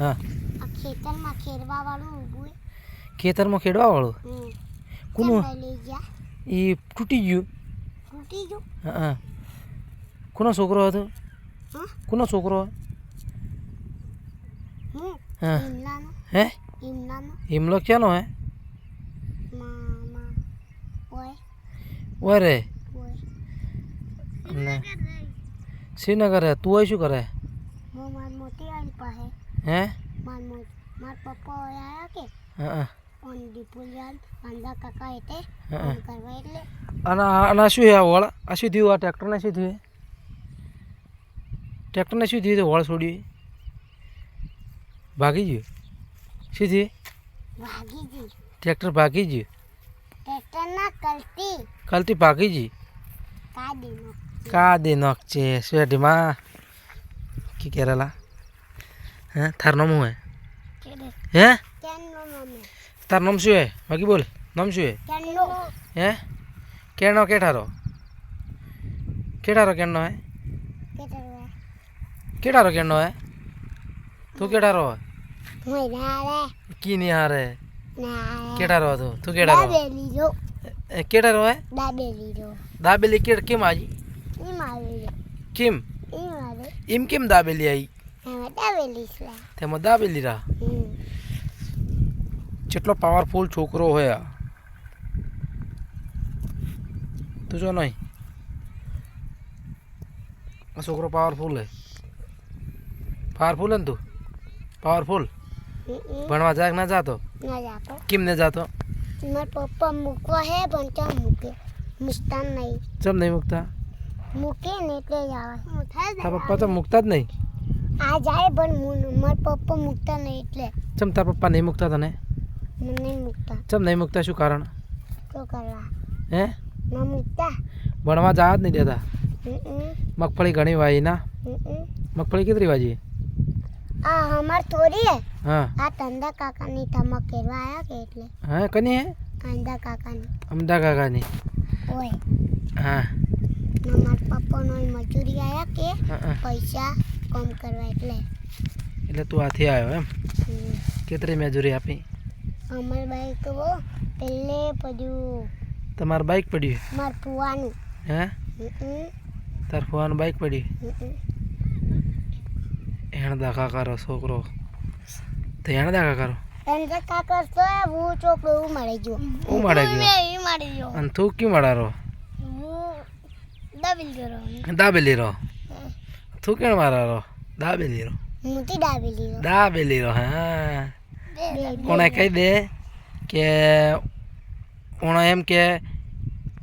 હા. ખેતરમાં ખેડવા વાળું ઊભું ખેતરમાં ખેડવા વાળું કોનું? એ તૂટી ગયું. તૂટી ગયું? હા હા. કોનો છોકરો હતો? હા? કોનો છોકરો? હા? હે. હિમલો ક્યાંનો હે? ઓય. રે. શ્રીનગર હે. તું શું કરે? મોટી આલી પાસે. હે? માર મો માર પપ્પા આયા કે? હા હા. ઓન દીપુલિયાન અંદા કાકા એટલે હા. કરવા એટલે. અને અને શું આ વળ આ શું થયું? આ ટ્રેક્ટરને શું થયું? ટ્રેક્ટરને શું થયું? વળ છોડ્યું. ભાગી ગયું. શું થયું? ભાગી ગયું. ટ્રેક્ટર ભાગી ગયું. ટ્રેક્ટર ના કલતી કાલથી ભાગી ગઈ. કાદી નોક કાદી નોક છે સ્વેટીમાં કી કેરેલા? હે? તાર નામ હું હે? કેડે? હે? તાર નામ શું હે? બાકી બોલ. નામ શું હે? હે? કેણો કેઠારો? કેઠારો કેણનો હે? કેઠારો કેણનો હે? તું કેઠારો હે? રે કી ની હારે? કેઠારો હતો. તું કેઠારો? એ કેઠારો હે? દાબેલી જો. દાબેલી કેડ કેમ આજી ઈ મારી. કેમ? ઇમ કેમ દાબેલી આવી દાબેલી છે. તેમાં દાબેલી રા જેટલો પાવરફુલ છોકરો હોય આ. તું જો નહીં. આ છોકરો પાવરફુલ હે. પાવરફુલ હે ને તું? પાવરફુલ. ભણવા જાય ના જાતો? કેમ ને જાતો? મારા પપ્પા મૂકવા હે પણ ચમ મૂકે? મુસ્તાન નહીં. ચમ નહીં મૂકતા? મૂકે ને એટલે જ આવે. તારા પપ્પા તો મૂકતા જ નહીં. આ જાય પણ હું- મારા પપ્પા મૂકતા નહીં એટલે. ચમ તારા પપ્પા નહીં મૂકતા તને? મને નહીં મૂકતા. ચમ નહીં મૂકતા? શું કારણ? શું કરવા. હે? ના મૂકતા? ભણવા જવા જ નહીં દેતા? મગફળી ઘણી વાઈ ના. મગફળી કેટલી વાજી આ અમાર થોડી હે. હા. આ તંદા કાકાની તમાક કેરવા આયા કે એટલે? હા કની હે? અંદા કાકાની. અમદા કાકાની. ઓય. હા. મારા પપ્પાનો મજૂરી આયા કે? પૈસા કમ કરવા એટલે. એટલે તું આથી આવ્યો એમ. કેટલી મજૂરી આપી? અમાર બાઈક વો પેલે પડ્યું. તમાર બાઈક પડ્યું માર ફુવાનું. હે? તાર ફુવાનું બાઈક પડ્યું. એણ દાખા કરો છોકરો. તો એણ દાખા કરો. એણ દાખા કરતો હું ચોકડો હું મળી ગયો. હું મળે ગયો? હું મળી ગયો. અને તું ક્યું મળારો હું દાબેલી રહો દાબેલી રહો તું કેણ મારારો દાબેલી રહો મોટી દાબેલી રો. હા. ઉણે કહી દે કે ઓણે એમ કે